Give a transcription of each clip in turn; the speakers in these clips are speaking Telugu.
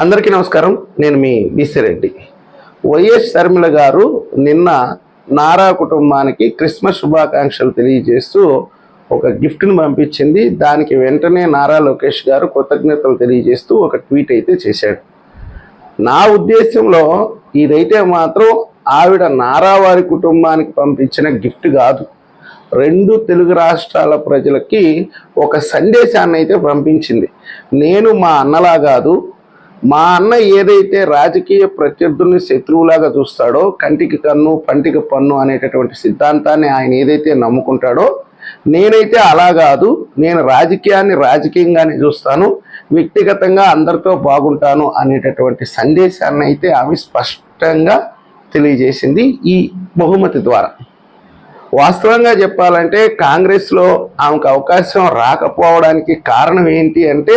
అందరికీ నమస్కారం. నేను మీ రెడ్డి. వైఎస్ శర్మిల గారు నిన్న నారా కుటుంబానికి క్రిస్మస్ శుభాకాంక్షలు తెలియజేస్తూ ఒక గిఫ్ట్ని పంపించింది. దానికి వెంటనే నారా లోకేష్ గారు కృతజ్ఞతలు తెలియజేస్తూ ఒక ట్వీట్ అయితే చేశాడు. నా ఉద్దేశంలో ఇదైతే మాత్రం ఆవిడ నారా వారి కుటుంబానికి పంపించిన గిఫ్ట్ కాదు. రెండు తెలుగు రాష్ట్రాల ప్రజలకి ఒక సందేశాన్ని అయితే పంపించింది. నేను మా అన్నలా కాదు మా అన్న ఏదైతే రాజకీయ ప్రత్యర్థుల్ని శత్రువులాగా చూస్తాడో కంటికి కన్ను పంటికి పన్ను అనేటటువంటి సిద్ధాంతాన్ని ఆయన ఏదైతే నమ్ముకుంటాడో నేనైతే అలా కాదు. నేను రాజకీయాన్ని రాజకీయంగానే చూస్తాను. వ్యక్తిగతంగా అందరితో బాగుంటాను అనేటటువంటి సందేశాన్ని అయితే ఆమె స్పష్టంగా తెలియజేసింది ఈ బహుమతి ద్వారా. వాస్తవంగా చెప్పాలంటే కాంగ్రెస్లో ఆమెకు అవకాశం రాకపోవడానికి కారణం ఏంటి అంటే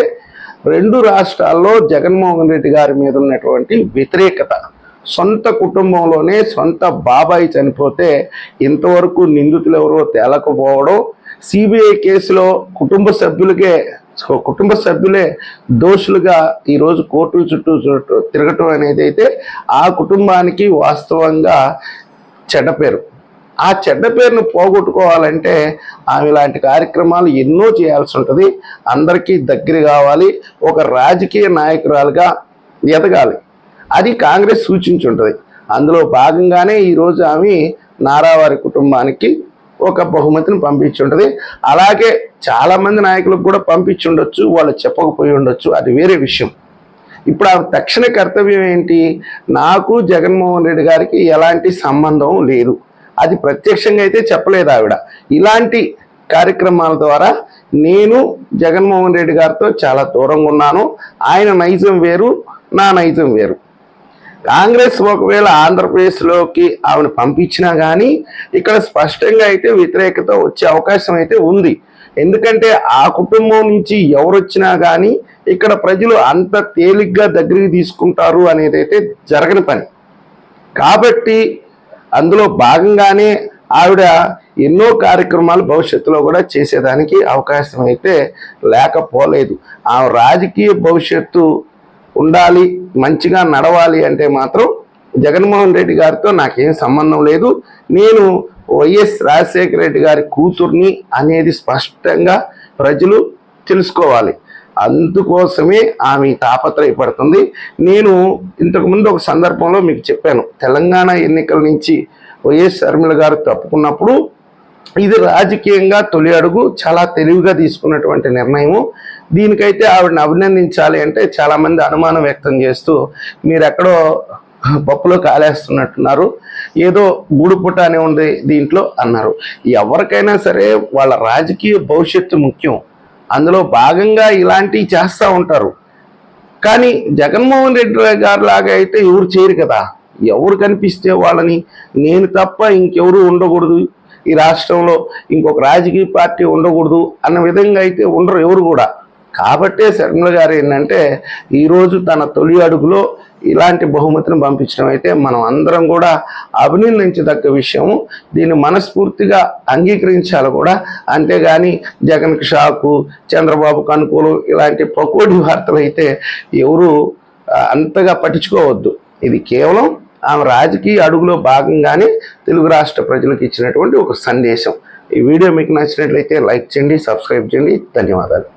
రెండు రాష్ట్రాల్లో జగన్మోహన్ రెడ్డి గారి మీద ఉన్నటువంటి వ్యతిరేకత. సొంత కుటుంబంలోనే సొంత బాబాయి చనిపోతే ఇంతవరకు నిందితులు ఎవరో తేలకపోవడం సిబిఐ కేసులో కుటుంబ సభ్యులకే కుటుంబ సభ్యులే దోషులుగా ఈరోజు కోర్టుల చుట్టూ చుట్టూ తిరగటం అనేది అయితే ఆ కుటుంబానికి వాస్తవంగా చెడ్డ పేరు. ఆ చెడ్డ పేరును పోగొట్టుకోవాలంటే ఆమె ఇలాంటి కార్యక్రమాలు ఎన్నో చేయాల్సి ఉంటుంది. అందరికీ దగ్గర కావాలి. ఒక రాజకీయ నాయకురాలుగా ఎదగాలి. అది కాంగ్రెస్ సూచించుంటుంది. అందులో భాగంగానే ఈరోజు ఆమె నారావారి కుటుంబానికి ఒక బహుమతిని పంపించుంటుంది. అలాగే చాలామంది నాయకులకు కూడా పంపించుండొచ్చు వాళ్ళు చెప్పకపోయి ఉండొచ్చు. అది వేరే విషయం. ఇప్పుడు ఆ తక్షణ కర్తవ్యం ఏంటి? నాకు జగన్మోహన్ రెడ్డి గారికి ఎలాంటి సంబంధం లేదు. అది ప్రత్యక్షంగా అయితే చెప్పలేదు ఆవిడ. ఇలాంటి కార్యక్రమాల ద్వారా నేను జగన్మోహన్ రెడ్డి గారితో చాలా దూరంగా ఉన్నాను. ఆయన నైజం వేరు నా నైజం వేరు. కాంగ్రెస్ ఒకవేళ ఆంధ్రప్రదేశ్లోకి ఆమెను పంపించినా కానీ ఇక్కడ స్పష్టంగా అయితే వ్యతిరేకత వచ్చే అవకాశం అయితే ఉంది. ఎందుకంటే ఆ కుటుంబం నుంచి ఎవరు వచ్చినా కానీ ఇక్కడ ప్రజలు అంత తేలిగ్గా దగ్గరికి తీసుకుంటారు అనేది అయితే జరగని పని. కాబట్టి అందులో భాగంగానే ఆవిడ ఎన్నో కార్యక్రమాలు భవిష్యత్తులో కూడా చేసేదానికి అవకాశం అయితే లేకపోలేదు. ఆ రాజకీయ భవిష్యత్తు ఉండాలి మంచిగా నడవాలి అంటే మాత్రం జగన్మోహన్ రెడ్డి గారితో నాకేం సంబంధం లేదు. నేను వైఎస్ రాజశేఖర రెడ్డి గారి కూతుర్ని అనేది స్పష్టంగా ప్రజలు తెలుసుకోవాలి. అందుకోసమే ఆమె తాపత్రయపడుతుంది. నేను ఇంతకుముందు ఒక సందర్భంలో మీకు చెప్పాను తెలంగాణ ఎన్నికల నుంచి వైఎస్ శర్మిల గారు తప్పుకున్నప్పుడు ఇది రాజకీయంగా తొలి అడుగు చాలా తెలివిగా తీసుకున్నటువంటి నిర్ణయము. దీనికైతే ఆవిడని అభినందించాలి అంటే చాలామంది అనుమానం వ్యక్తం చేస్తూ మీరు ఎక్కడో పప్పులో కాలేస్తున్నట్టున్నారు ఏదో గూడుపుట అని ఉంది దీంట్లో అన్నారు. ఎవరికైనా సరే వాళ్ళ రాజకీయ భవిష్యత్తు ముఖ్యం. అందులో భాగంగా ఇలాంటివి చేస్తూ ఉంటారు. కానీ జగన్మోహన్ రెడ్డి గారు లాగా అయితే ఎవరు చేయరు కదా. ఎవరు కనిపిస్తే వాళ్ళని. నేను తప్ప ఇంకెవరు ఉండకూడదు. ఈ రాష్ట్రంలో ఇంకొక రాజకీయ పార్టీ ఉండకూడదు అన్న విధంగా అయితే ఉండరు ఎవరు కూడా. కాబట్టే శర్మల గారు ఏంటంటే ఈరోజు తన తొలి అడుగులో ఇలాంటి బహుమతిని పంపించడం అయితే మనం అందరం కూడా అభినందించదగ్గ విషయము. దీన్ని మనస్ఫూర్తిగా అంగీకరించాలి కూడా. అంతేగాని జగన్కి షాకు చంద్రబాబుకు అనుకూలం ఇలాంటి పకోడి వార్తలు అయితే ఎవరు అంతగా పట్టించుకోవద్దు. ఇది కేవలం ఆమె రాజకీయ అడుగులో భాగంగానే తెలుగు రాష్ట్ర ప్రజలకు ఇచ్చినటువంటి ఒక సందేశం. ఈ వీడియో మీకు నచ్చినట్లయితే లైక్ చేయండి సబ్స్క్రైబ్ చేయండి. ధన్యవాదాలు.